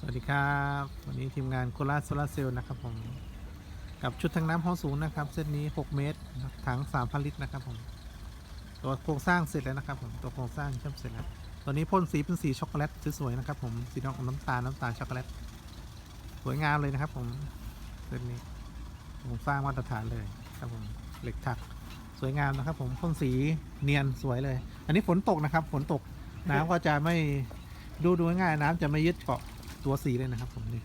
สวัสดีครับ วันนี้ทีมงานโคราชโซลาเซลล์นะครับผมกับชุดทางน้ำห้องสูงนะครับ เส้นนี้ 6 เมตรถัง3,000ลิตรนะครับผมตัวโครงสร้างเสร็จแล้วนะครับผมตัวโครงสร้างเชื่อมเสร็จแล้วตัวนี้พ่นสีเป็นสีช็อกโกแลตสวยๆนะครับผมสีน้ำน้ำตาลน้ำตาลช็อกโกแลตสวยงามเลยนะครับผมเส้นนี้โครงสร้างมาตรฐานเลยครับผมเหล็กถักสวยงามนะครับ ผมพ่นสีเนียนสวยเลย อันนี้ฝนตกนะครับฝนตกน้ำก็จะไม่ดูดูง่ายน้ำจะไม่ยึดเกาะ ตัวสีเลยนะครับ ผมนี่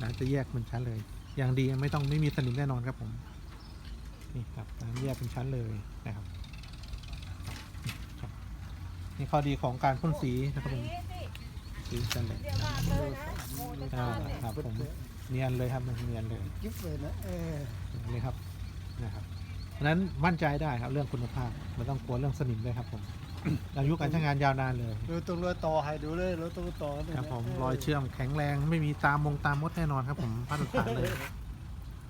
น้ำจะแยกเป็นชั้นเลย อย่างดีไม่ต้องไม่มีสนิมแน่นอนครับผม นี่ครับน้ำแยกเป็นชั้นเลยนะครับครับนี่ข้อดีของการพ่นสีนะครับผมสีกันเลยอ่าครับผมเนียนเลยครับเนียนเลยยิบเลยนะเออนี่ครับนะครับ เพราะฉะนั้นมั่นใจได้ครับเรื่องคุณภาพไม่ต้องกลัวเรื่องสนิมเลยครับผม อายุการใช้งานยาวนานเลยดูตรงรอยต่อให้ดูเลยรถตรงต่อเนี่ยครับผมรอยเชื่อมแข็งแรงไม่มีตามมงตามมดแน่นอนครับ ผมมาตรฐานเลย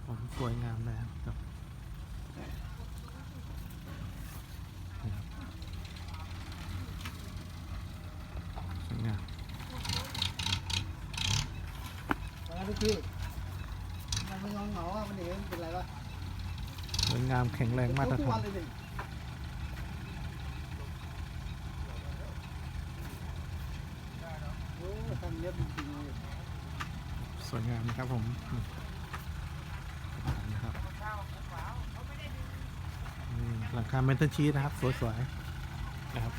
ผมสวยงามเลยครับนี่ครับสวยงามมาทุกทีมันไม่งองเหงาอะมันเห็นเป็นไรวะ สวยงามแข็งแรงมาตรทุกฐานสวยงามนะครับผมนะครับหลังคาเมนเทอร์ชีสนะครับ สวยๆนะครับ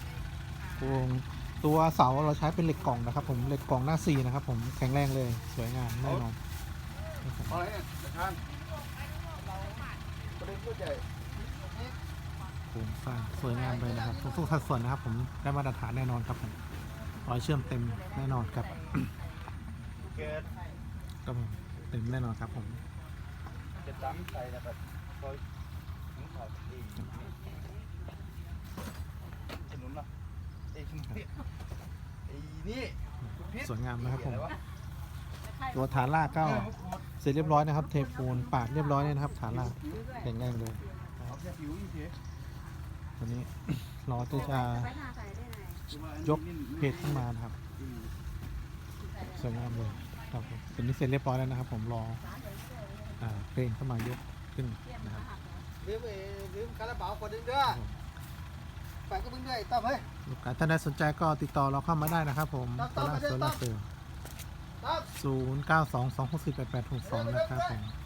โครงตัวเสาเราใช้เป็นเหล็กกล่องนะครับผมเหล็กกล่องหน้าสี่นะครับผมแข็งแรงเลยสวยงามแน่นอนครับ ผมอะไรเนี่ยทานประเด็นก็ใหญ่โครงสร้างสวยงามเลยนะครับทุกสัดส่วนนะครับ ผมได้มาตรฐานแน่นอนครับผมรอยเชื่อมเต็มแน่นอนครับเกตครับผมเต็มแน่นอนครับผมจะตั้งใจนะครับซอยถึงเขาดีถนนนะไอ้ถนนเนี่ยไอ้นี่สวยงามนะครับผมตัวฐานลากก็ เสร็จเรียบร้อยนะครับ เทปูนปาดเรียบร้อยเลยนะครับฐานลากแข็งแรงเลยเอาแค่ผิวอีกทีตัวนี้รอที่จะยกเพจขึ้นมานะครับสวยงามเลยครับผมตัวนี้เสร็จเรียบร้อยแล้วนะครับ ผมรออ่าเพลงเข้ามายกขึ้นนะครับลืมเอลืมคาราบาวคนหนึงเด้อไปก็มึงด้วยตั้มเฮ้ยลูกค้าท่านใดสนใจก็ติดต่อเราเข้ามาได้นะครับ ผมครับโซล่าครับโซล่าเซลตั้ม ศูนย์เก้าสองสองหกสี่แปดแปดหกสองนะครับผม